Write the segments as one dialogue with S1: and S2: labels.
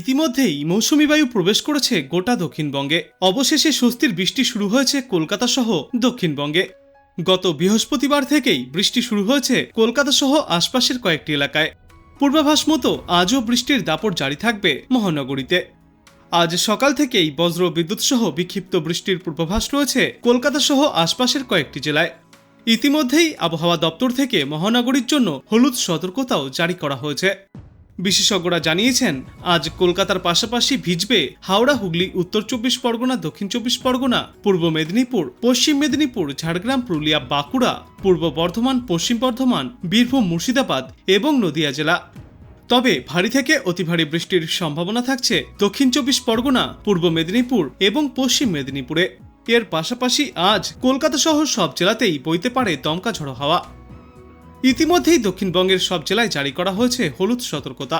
S1: ইতিমধ্যেই মৌসুমি বায়ু প্রবেশ করেছে গোটা দক্ষিণবঙ্গে অবশেষে স্বস্তির বৃষ্টি শুরু হয়েছে কলকাতা সহ দক্ষিণবঙ্গে গত বৃহস্পতিবার থেকেই বৃষ্টি শুরু হয়েছে কলকাতা সহ আশপাশের কয়েকটি এলাকায় পূর্বাভাস মতো আজও বৃষ্টির দাপট জারি থাকবে মহানগরীতে আজ সকাল থেকেই বজ্র বিদ্যুৎ সহ বিক্ষিপ্ত বৃষ্টির পূর্বাভাস রয়েছে কলকাতা সহ আশপাশের কয়েকটি জেলায় ইতিমধ্যেই আবহাওয়া দপ্তর থেকে মহানগরীর জন্য হলুদ সতর্কতাও জারি করা হয়েছে বিশেষজ্ঞরা জানিয়েছেন আজ কলকাতার পাশাপাশি ভিজবে হাওড়া হুগলি উত্তর চব্বিশ পরগনা দক্ষিণ চব্বিশ পরগনা পূর্ব মেদিনীপুর পশ্চিম মেদিনীপুর ঝাড়গ্রাম পুরুলিয়া বাঁকুড়া পূর্ব বর্ধমান পশ্চিম বর্ধমান বীরভূম মুর্শিদাবাদ এবং নদিয়া জেলা তবে ভারী থেকে অতি ভারী বৃষ্টির সম্ভাবনা থাকছে দক্ষিণ চব্বিশ পরগনা পূর্ব মেদিনীপুর এবং পশ্চিম মেদিনীপুরে এর পাশাপাশি আজ কলকাতা সহ সব জেলাতেই বইতে পারে দমকা ঝড়ো হাওয়া ইতিমধ্যেই দক্ষিণবঙ্গের সব জেলায় জারি করা হয়েছে হলুদ সতর্কতা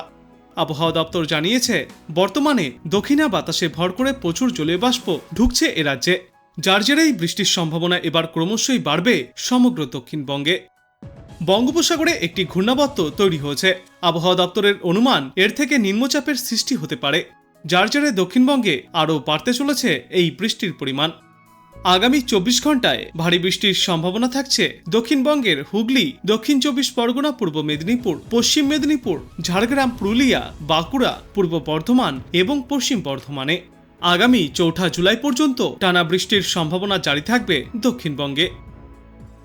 S1: আবহাওয়া দপ্তর জানিয়েছে বর্তমানে দক্ষিণা বাতাসে ভর করে প্রচুর জলীয় বাষ্প ঢুকছে এ রাজ্যে যার জেরেই বৃষ্টির সম্ভাবনা এবার ক্রমশই বাড়বে সমগ্র দক্ষিণবঙ্গে বঙ্গোপসাগরে একটি ঘূর্ণাবর্ত তৈরি হয়েছে আবহাওয়া দপ্তরের অনুমান এর থেকে নিম্নচাপের সৃষ্টি হতে পারে যার জেরে দক্ষিণবঙ্গে আরও বাড়তে চলেছে এই বৃষ্টির পরিমাণ আগামী চব্বিশ ঘন্টায় ভারী বৃষ্টির সম্ভাবনা থাকছে দক্ষিণবঙ্গের হুগলি দক্ষিণ চব্বিশ পরগনা পূর্ব মেদিনীপুর পশ্চিম মেদিনীপুর ঝাড়গ্রাম পুরুলিয়া বাঁকুড়া পূর্ব বর্ধমান এবং পশ্চিম বর্ধমানে আগামী চৌঠা জুলাই পর্যন্ত টানা বৃষ্টির সম্ভাবনা জারি থাকবে দক্ষিণবঙ্গে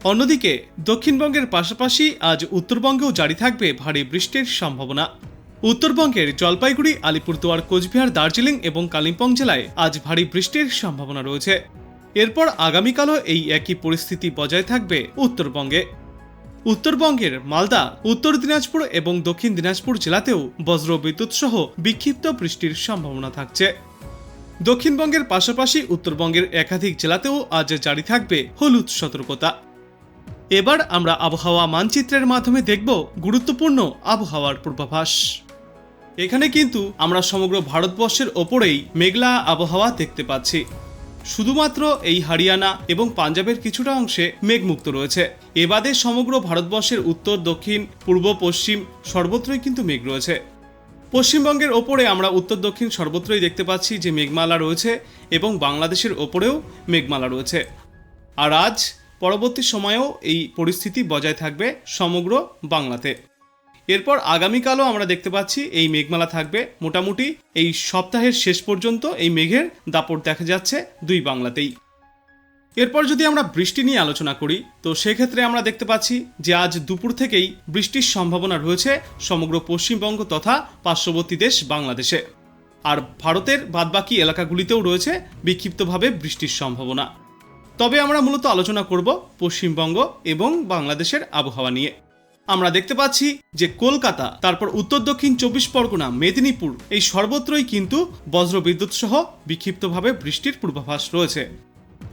S1: অন্যদিকে দক্ষিণবঙ্গের পাশাপাশি আজ উত্তরবঙ্গেও জারি থাকবে ভারী বৃষ্টির সম্ভাবনা উত্তরবঙ্গের জলপাইগুড়ি আলিপুরদুয়ার কোচবিহার দার্জিলিং এবং কালিম্পং জেলায় আজ ভারী বৃষ্টির সম্ভাবনা রয়েছে এরপর আগামীকালও এই একই পরিস্থিতি বজায় থাকবে উত্তরবঙ্গে উত্তরবঙ্গের মালদা উত্তর দিনাজপুর এবং দক্ষিণ দিনাজপুর জেলাতেও বজ্র বিদ্যুৎ সহ বিক্ষিপ্ত বৃষ্টির সম্ভাবনা থাকছে দক্ষিণবঙ্গের পাশাপাশি উত্তরবঙ্গের একাধিক জেলাতেও আজ জারি থাকবে হলুদ সতর্কতা এবার আমরা আবহাওয়া মানচিত্রের মাধ্যমে দেখব গুরুত্বপূর্ণ আবহাওয়ার পূর্বাভাস এখানে কিন্তু আমরা সমগ্র ভারতবর্ষের ওপরেই মেঘলা আবহাওয়া দেখতে পাচ্ছি শুধুমাত্র এই হরিয়ানা এবং পাঞ্জাবের কিছুটা অংশে মেঘমুক্ত রয়েছে এবাদে সমগ্র ভারতবর্ষের উত্তর দক্ষিণ পূর্ব পশ্চিম সর্বত্রই কিন্তু মেঘ রয়েছে পশ্চিমবঙ্গের ওপরে আমরা উত্তর দক্ষিণ সর্বত্রই দেখতে পাচ্ছি যে মেঘমালা রয়েছে এবং বাংলাদেশের ওপরেও মেঘমালা রয়েছে আর আজ পরবর্তী সময়েও এই পরিস্থিতি বজায় থাকবে সমগ্র বাংলাতে এরপর আগামীকালও আমরা দেখতে পাচ্ছি এই মেঘমালা থাকবে মোটামুটি এই সপ্তাহের শেষ পর্যন্ত এই মেঘের দাপট দেখা যাচ্ছে দুই বাংলাতেই এরপর যদি আমরা বৃষ্টি নিয়ে আলোচনা করি তো সেক্ষেত্রে আমরা দেখতে পাচ্ছি যে আজ দুপুর থেকেই বৃষ্টির সম্ভাবনা রয়েছে সমগ্র পশ্চিমবঙ্গ তথা পার্শ্ববর্তী দেশ বাংলাদেশে আর ভারতের বাদবাকি এলাকাগুলিতেও রয়েছে বিক্ষিপ্তভাবে বৃষ্টির সম্ভাবনা তবে আমরা মূলত আলোচনা করব পশ্চিমবঙ্গ এবং বাংলাদেশের আবহাওয়া নিয়ে আমরা দেখতে পাচ্ছি যে কলকাতা তারপর উত্তর দক্ষিণ চব্বিশ পরগনা মেদিনীপুর এই সর্বত্রই কিন্তু বজ্রবিদ্যুৎ সহ বিক্ষিপ্তভাবে বৃষ্টির পূর্বাভাস রয়েছে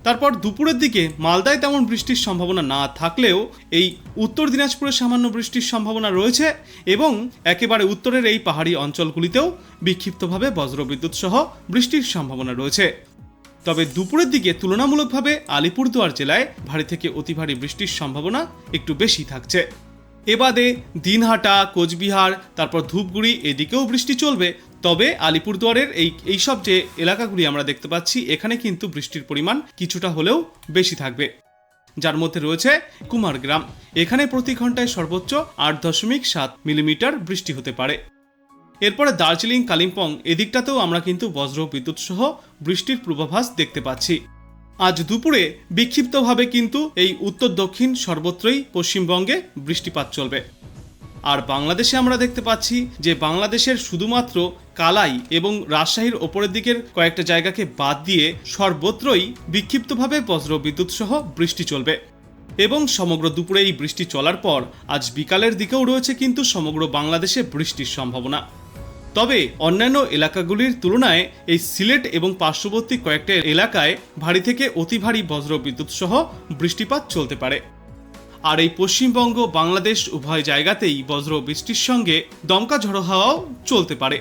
S1: তারপর দুপুরের দিকে মালদায় তেমন বৃষ্টির সম্ভাবনা না থাকলেও এই উত্তর দিনাজপুরে সামান্য বৃষ্টির সম্ভাবনা রয়েছে এবং একেবারে উত্তরের এই পাহাড়ি অঞ্চলগুলিতেও বিক্ষিপ্তভাবে বজ্রবিদ্যুৎ সহ বৃষ্টির সম্ভাবনা রয়েছে তবে দুপুরের দিকে তুলনামূলকভাবে আলিপুরদুয়ার জেলায় ভারী থেকে অতি ভারী বৃষ্টির সম্ভাবনা একটু বেশি থাকছে এবাদে দিনহাটা কোচবিহার তারপর ধূপগুড়ি এদিকেও বৃষ্টি চলবে তবে আলিপুরদুয়ারের এই এইসব যে এলাকাগুলি আমরা দেখতে পাচ্ছি এখানে কিন্তু বৃষ্টির পরিমাণ কিছুটা হলেও বেশি থাকবে যার মধ্যে রয়েছে কুমারগ্রাম এখানে প্রতি ঘন্টায় সর্বোচ্চ আট দশমিক সাত মিলিমিটার বৃষ্টি হতে পারে এরপরে দার্জিলিং কালিম্পং এদিকটাতেও আমরা কিন্তু বজ্র বিদ্যুৎ সহ বৃষ্টির পূর্বাভাস দেখতে পাচ্ছি আজ দুপুরে বিক্ষিপ্তভাবে কিন্তু এই উত্তর দক্ষিণ সর্বত্রই পশ্চিমবঙ্গে বৃষ্টিপাত চলবে আর বাংলাদেশে আমরা দেখতে পাচ্ছি যে বাংলাদেশের শুধুমাত্র কালাই এবং রাজশাহীর ওপরের দিকের কয়েকটা জায়গাকে বাদ দিয়ে সর্বত্রই বিক্ষিপ্তভাবে বজ্রবিদ্যুৎ সহ বৃষ্টি চলবে এবং সমগ্র দুপুরে এই বৃষ্টি চলার পর আজ বিকালের দিকেও রয়েছে কিন্তু সমগ্র বাংলাদেশে বৃষ্টির সম্ভাবনা তবে অন্যান্য এলাকাগুলির তুলনায় এই সিলেট এবং পার্শ্ববর্তী কয়েকটা এলাকায় ভারী থেকে অতি ভারী বজ্র বিদ্যুৎ সহ বৃষ্টিপাত চলতে পারে আর এই পশ্চিমবঙ্গ বাংলাদেশ উভয় জায়গাতেই বজ্র বৃষ্টির সঙ্গে দমকা ঝড়ো হাওয়াও চলতে পারে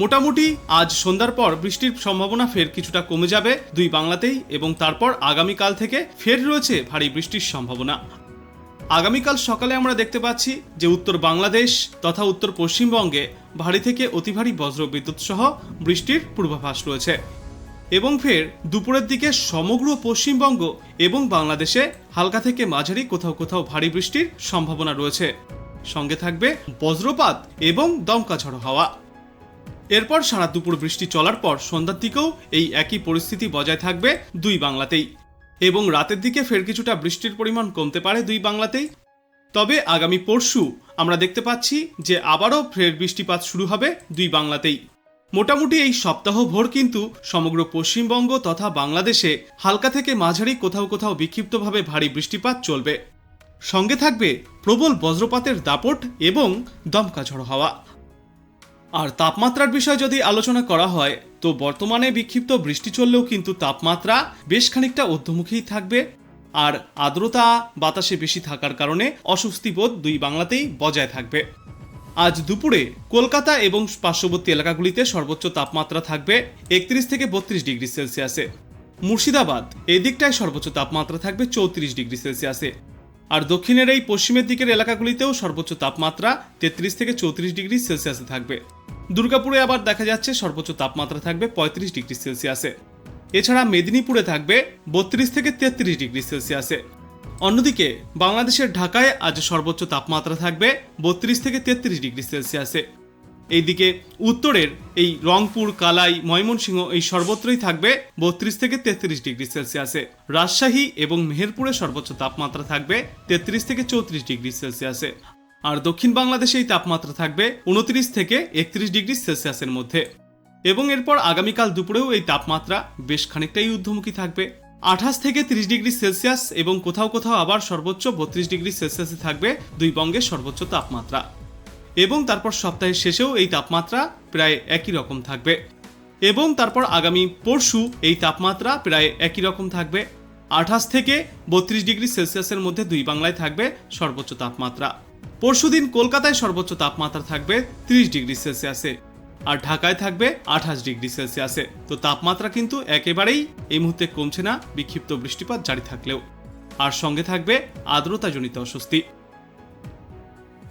S1: মোটামুটি আজ সন্ধ্যার পর বৃষ্টির সম্ভাবনা ফের কিছুটা কমে যাবে দুই বাংলাতেই এবং তারপর আগামীকাল থেকে ফের রয়েছে ভারী বৃষ্টির সম্ভাবনা আগামীকাল সকালে আমরা দেখতে পাচ্ছি যে উত্তর বাংলাদেশ তথা উত্তর পশ্চিমবঙ্গে ভারী থেকে অতি ভারী বিদ্যুৎ সহ বৃষ্টির পূর্বাভাস রয়েছে এবং ফের দুপুরের দিকে সমগ্র পশ্চিমবঙ্গ এবং বাংলাদেশে হালকা থেকে মাঝারি কোথাও কোথাও ভারী বৃষ্টির সম্ভাবনা রয়েছে সঙ্গে থাকবে বজ্রপাত এবং দমকা ঝড় হওয়া এরপর সারা দুপুর বৃষ্টি চলার পর সন্ধ্যার দিকেও এই একই পরিস্থিতি বজায় থাকবে দুই বাংলাতেই এবং রাতের দিকে ফের কিছুটা বৃষ্টির পরিমাণ কমতে পারে দুই বাংলাতেই তবে আগামী পরশু আমরা দেখতে পাচ্ছি যে আবারও ফের বৃষ্টিপাত শুরু হবে দুই বাংলাতেই মোটামুটি এই সপ্তাহ ভোর কিন্তু সমগ্র পশ্চিমবঙ্গ তথা বাংলাদেশে হালকা থেকে মাঝারি কোথাও কোথাও বিক্ষিপ্তভাবে ভারী বৃষ্টিপাত চলবে সঙ্গে থাকবে প্রবল বজ্রপাতের দাপট এবং দমকা ঝড় হওয়া আর তাপমাত্রার বিষয়ে যদি আলোচনা করা হয় তো বর্তমানে বিক্ষিপ্ত বৃষ্টি চললেও কিন্তু তাপমাত্রা বেশ খানিকটা ঊর্ধ্বমুখী থাকবে আর আর্দ্রতা বাতাসে বেশি থাকার কারণে অস্বস্তি বোধ দুই বাংলাতেই বজায় থাকবে আজ দুপুরে কলকাতা এবং পার্শ্ববর্তী এলাকাগুলিতে সর্বোচ্চ তাপমাত্রা থাকবে একত্রিশ থেকে বত্রিশ ডিগ্রি সেলসিয়াসে মুর্শিদাবাদ এদিকটায় সর্বোচ্চ তাপমাত্রা থাকবে চৌত্রিশ ডিগ্রি সেলসিয়াসে আর দক্ষিণের এই পশ্চিমের দিকের এলাকাগুলিতেও সর্বোচ্চ তাপমাত্রা তেত্রিশ থেকে চৌত্রিশ ডিগ্রি সেলসিয়াসে থাকবে দুর্গাপুরে আবার দেখা যাচ্ছে সর্বোচ্চ তাপমাত্রা থাকবে পঁয়ত্রিশ ডিগ্রি সেলসিয়াসে এছাড়া মেদিনীপুরে থাকবে বত্রিশ থেকে তেত্রিশ ডিগ্রি সেলসিয়াসে অন্যদিকে বাংলাদেশের ঢাকায় আজ সর্বোচ্চ তাপমাত্রা থাকবে বত্রিশ থেকে তেত্রিশ ডিগ্রি সেলসিয়াসে এইদিকে উত্তরের এই রংপুর কালাই ময়মনসিংহ এই সর্বত্রই থাকবে বত্রিশ থেকে তেত্রিশ ডিগ্রি সেলসিয়াসে রাজশাহী এবং মেহেরপুরে সর্বোচ্চ তাপমাত্রা থাকবে তেত্রিশ থেকে চৌত্রিশ ডিগ্রি সেলসিয়াসে আর দক্ষিণ বাংলাদেশে এই তাপমাত্রা থাকবে উনত্রিশ থেকে একত্রিশ ডিগ্রি সেলসিয়াসের মধ্যে এবং এরপর আগামীকাল দুপুরেও এই তাপমাত্রা বেশ খানিকটাই ঊর্ধ্বমুখী থাকবে আঠাশ থেকে তিরিশ ডিগ্রি সেলসিয়াস এবং কোথাও কোথাও আবার সর্বোচ্চ বত্রিশ ডিগ্রি সেলসিয়াসে থাকবে দুই বঙ্গের সর্বোচ্চ তাপমাত্রা এবং তারপর সপ্তাহের শেষেও এই তাপমাত্রা প্রায় একই রকম থাকবে এবং তারপর আগামী পরশু এই তাপমাত্রা প্রায় একই রকম থাকবে আঠাশ থেকে বত্রিশ ডিগ্রি সেলসিয়াসের মধ্যে দুই বাংলায় থাকবে সর্বোচ্চ তাপমাত্রা পরশুদিন কলকাতায় সর্বোচ্চ তাপমাত্রা থাকবে ত্রিশ ডিগ্রি সেলসিয়াসে আর ঢাকায় থাকবে আঠাশ ডিগ্রি সেলসিয়াসে তো তাপমাত্রা কিন্তু একেবারেই এই মুহূর্তে কমছে না বিক্ষিপ্ত বৃষ্টিপাত জারি থাকলেও আর সঙ্গে থাকবে আর্দ্রতাজনিত অস্বস্তি